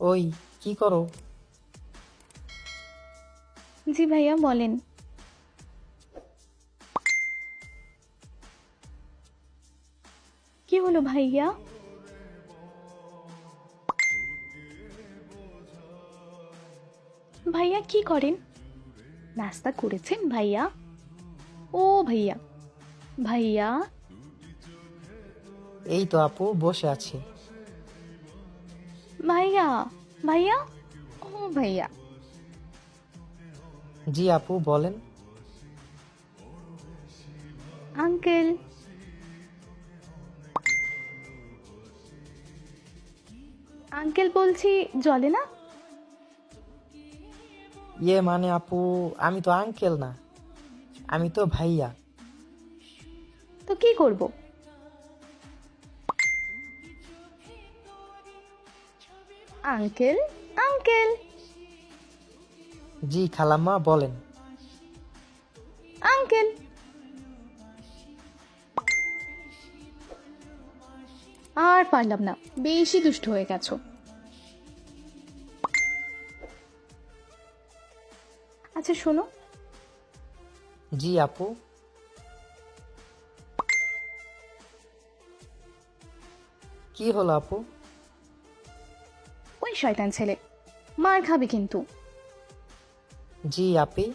ওই কি করো? জি ভাইয়া বলেন। কি হলো ভাইয়া? ভাইয়া কি করেন? নাস্তা করেছেন ভাইয়া? ও ভাইয়া। ভাইয়া? এই তো আপু বসে আছি। ভাইয়া ভাইয়া? ও ভাইয়া। জি আপু বলেন। আঙ্কেল। আঙ্কেল বলছি জলে না? ইয়ে মানে আপু আমি তো আঙ্কেল না আমি তো ভাইয়া। তো কি করব? Uncle uncle. জি খালাম্মা বলেন। আঙ্কেল। আর পারলাম না বেশি দুষ্ট হয়ে গেছো। আচ্ছা শোনো। জি আপু। কি হলো আপু? শয়তান ছেলে। মার খাবে কিন্তু। জি আপি।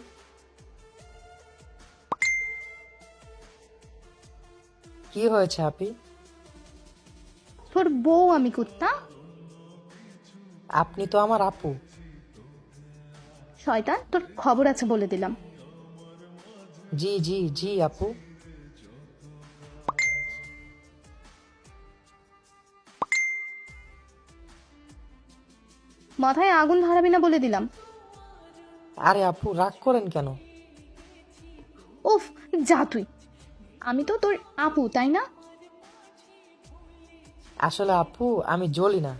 কি হয়েছে আপি? তোর বউ আমি কুত্তা। আপনি তো আমার আপু। শয়তান তোর খবর আছে বলে দিলাম। জি জি জি আপু। মাথায় আগুন ধরাবি না বলে দিলাম। আরে আপু রাগ করেন কেন? উফ যা তুই। আমি তো তোর আপু তাই না? আসলে আপু আমি জ্বলি না।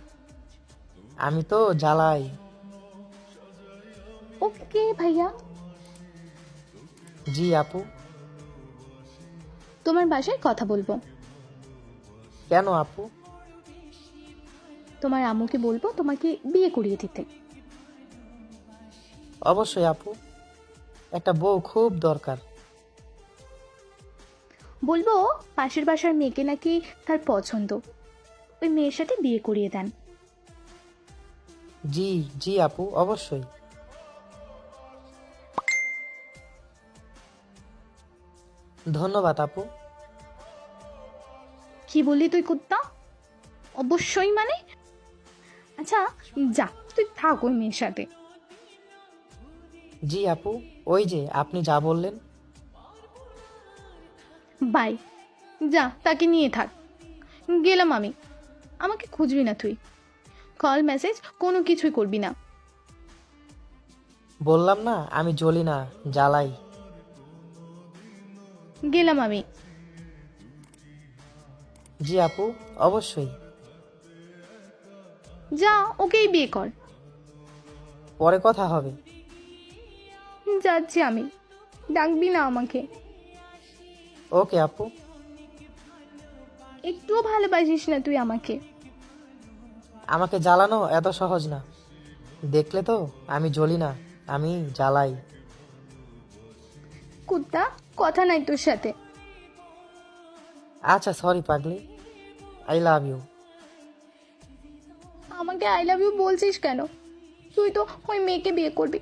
আমি তো জ্বালাই। ওকে ভাইয়া। জি আপু। তোমার বাসায় কথা বলব। কেন আপু? তোমার আম্মুকে বলব তোমাকে বিয়ে করিয়ে দিতে। অবশ্যই আপু একটা বউ খুব দরকার। বলব পাশের বাসার মেয়েকে নাকি তার পছন্দ। ওই মেয়ের সাথে বিয়ে করিয়ে দেন। জি জি আপু অবশ্যই। ধন্যবাদ আপু। কি বললি তুই কুত্তা? অবশ্যই মানে? আচ্ছা যা তুই থাক ওই মেয়ের সাথে। জি আপু ওই যে আপনি যা বললেন। বাই যা তাকে নিয়ে থাক। গেলাম আমি। আমাকে খুঁজবি না তুই। কল মেসেজ কোনো কিছুই করবি না। বললাম না আমি জ্বলি না জ্বালাই। গেলাম আমি। জি আপু অবশ্যই। যা ওকেই বিয়ে কর। পরে কথা হবে। যাচ্ছি আমি। ডাকবি না আমাকে। ওকে আপু। একটুও ভালোবাসিস না তুই আমাকে। আমাকে জ্বালানো এত সহজ না। দেখলে তো আমি জ্বলি না আমি জ্বালাই। কুত্তা কথা নাই তোর সাথে। আচ্ছা সরি পাগলি। আই লাভ ইউ আমাকে আই লাভ ইউ বলছিস কেন? তুই তো ওই মেয়েকে বিয়ে করবি।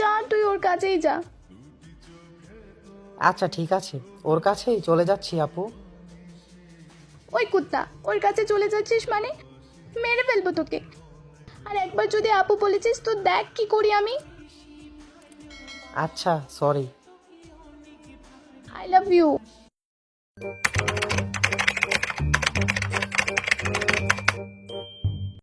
যা তুই ওর কাছেই যা। আচ্ছা ঠিক আছে। ওর কাছেই চলে যাচ্ছি আপু। ওই কুত্তা ওর কাছে চলে যাচ্ছিস মানে? মেরে ফেলব তোকে। আর একবার যদি আপু বলেছিস তো দেখ কি করি আমি। আচ্ছা সরি আই লাভ ইউ